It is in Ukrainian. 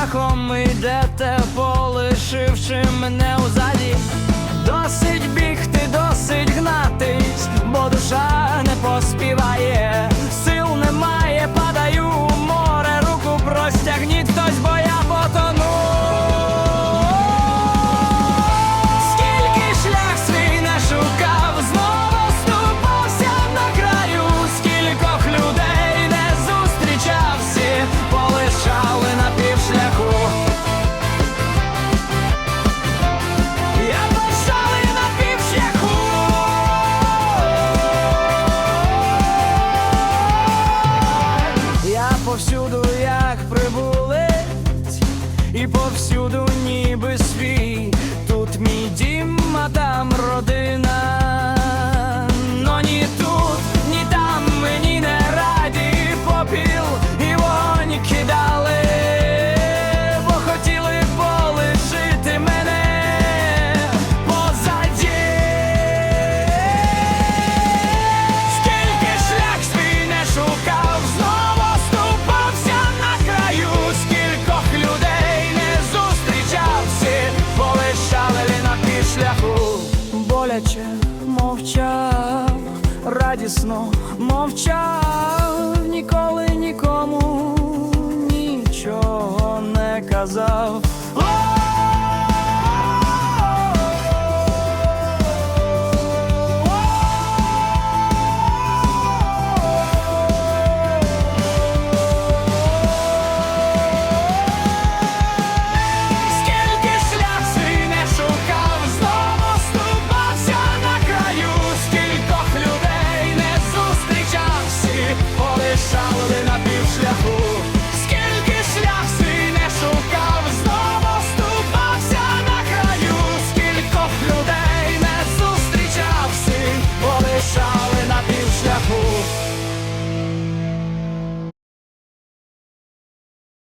шляхом йдете, полишивши мене узаді. Досить бігти, досить гнатись, бо душа не поспіває. повсюду. шляху, боляче мовчав, радісно мовчав, ніколи нікому нічого не казав.